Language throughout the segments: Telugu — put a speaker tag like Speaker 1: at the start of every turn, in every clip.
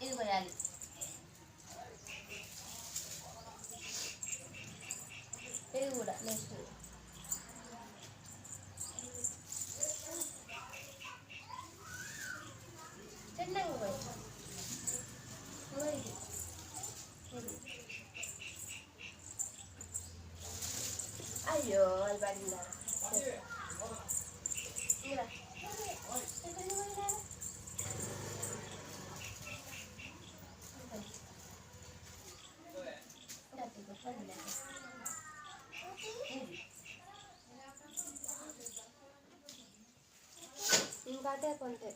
Speaker 1: ఇది పోయాలి ఇది కూడా నెక్స్ట్ చిన్నగా పోయి ఇది అయ్యో అది పడిందా? ఇంకాటే కొంటే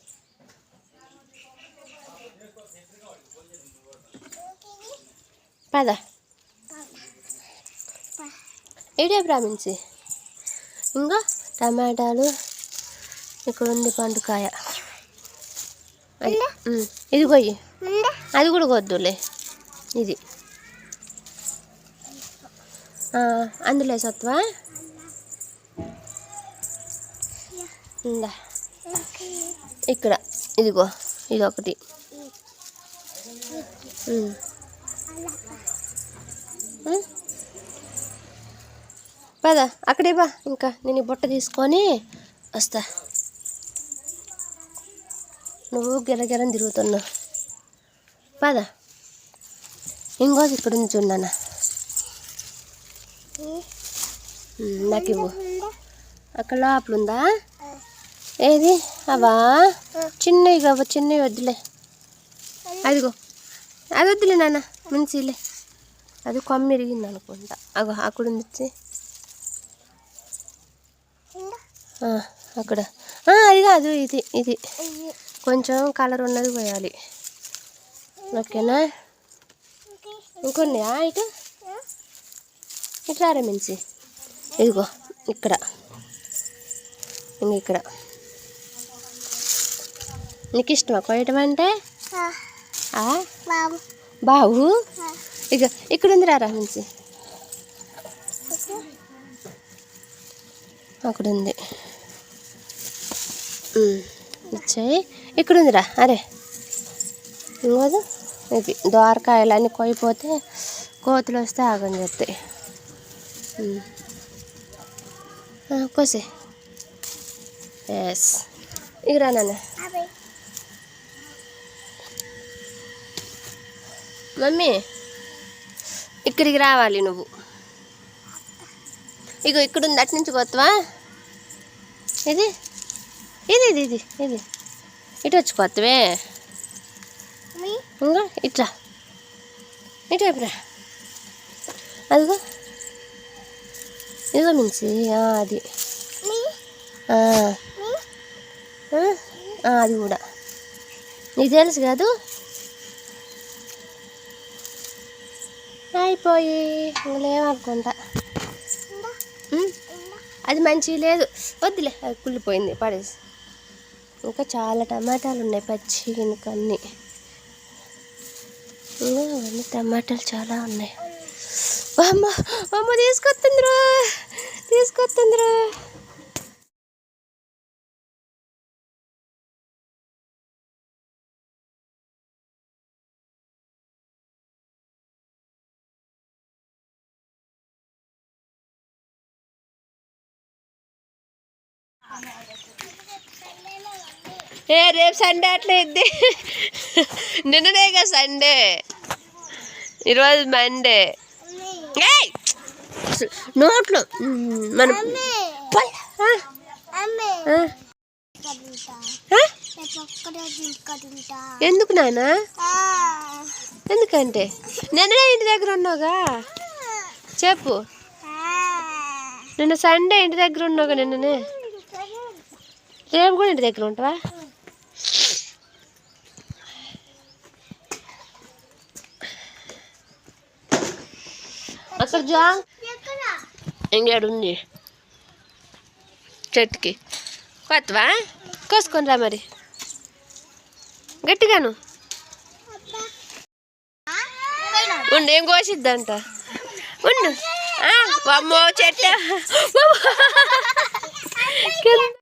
Speaker 1: పద. ఏడే బ్రాహ్మిన్స్ ఇంకా టమాటాలు ఇక్కడ ఉంది పండుకాయ. ఇది కొయ్యి. అది కూడా కొద్దులే. ఇది. అందులో సత్వా? ఇందా ఇక్కడ. ఇదిగో ఇది ఒకటి. పద అక్కడే బా. ఇంకా నేను బుట్ట తీసుకొని వస్తా. నువ్వు గిరగిరం తిరుగుతున్నావు పద. ఇంకోసి ఇక్కడ ఉంది నాన్న నాకు ఇవ్వు. అక్కడ లోపల ఉందా? ఏది? అవా? చిన్నవి కావ చిన్నవి వద్దులే. అదిగో. అది వద్దులే నాన్న మంచిలే. అది కొమ్మ ఇరిగింది అనుకుంటా. అగో అక్కడ ఉంది అక్కడ. ఆ, అది కాదు ఇది ఇది. కొంచెం కలర్ ఉన్నది పోయాలి. ఓకేనా? ఇంకొన్నాయా ఇటు? ఇట్లా ఆరంభించి ఇదిగో ఇక్కడ. ఇంక ఇక్కడ. నీకు ఇష్టమా కొయ్యటం అంటే బాబు. బావు ఇక ఇక్కడ ఉంది రా మించి. అక్కడ ఉంది. ఉమ్, ఇచ్చాయి. ఇక్కడ ఉందిరా అరే ఇంకోదు ఇది దోరకాయలు అన్నీ కొయ్యిపోతే కోతులు వస్తే ఆగని చెప్తాయి కోసే. ఎస్ ఇక రా నాన్న. మమ్మీ ఇక్కడికి రావాలి నువ్వు. ఇగో ఇక్కడ ఉంది అటు నుంచి కొత్తవా ఇది? ఇది ఇది ఇది ఇది. ఇటు వచ్చి కొత్తవే ఇంకా ఇట్లా. ఇటు వైపురా అదిగో. ఇదిగో మించి. అది. అది కూడా. నీకు తెలుసు కాదు? అయిపోయి. లేవనుకుంటా. ఉమ్, అది మంచిగా లేదు. వద్దులే అది కుళ్ళిపోయింది పడేసి. ఇంకా చాలా టమాటాలు ఉన్నాయి పచ్చి ఇంకా అన్నీ అవన్నీ టమాటాలు చాలా ఉన్నాయి. అమ్మ అమ్మ తీసుకొస్తుందిరా తీసుకొస్తుందిరా ఏ రేపు సండే అట్లా ఇద్ది నిన్ననే కదా సండే. ఈరోజు మండే. నోట్లో. మనం? ఎందుకు నాన్న? ఎందుకంటే? నిన్ననే ఇంటి దగ్గర ఉన్నావుగా. చెప్పు. నిన్న సండే ఇంటి దగ్గర ఉన్నావుగా నిన్ననే. రేపు కూడా ఇంటి దగ్గర ఉంటావా? అక్కడ జా ఇంకేడు ఉంది. చెట్టుకి. కొత్తవా? కోసుకొని రా మరి. గట్టిగాను. ఉండు ఏం కోసిద్దంట? ఉండు. ఆ, వామ్మో చెట్టు వామ్మో. కింద.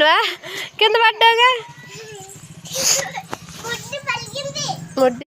Speaker 2: కోసినవా కింద పడ్డావుగా? ముడ్డి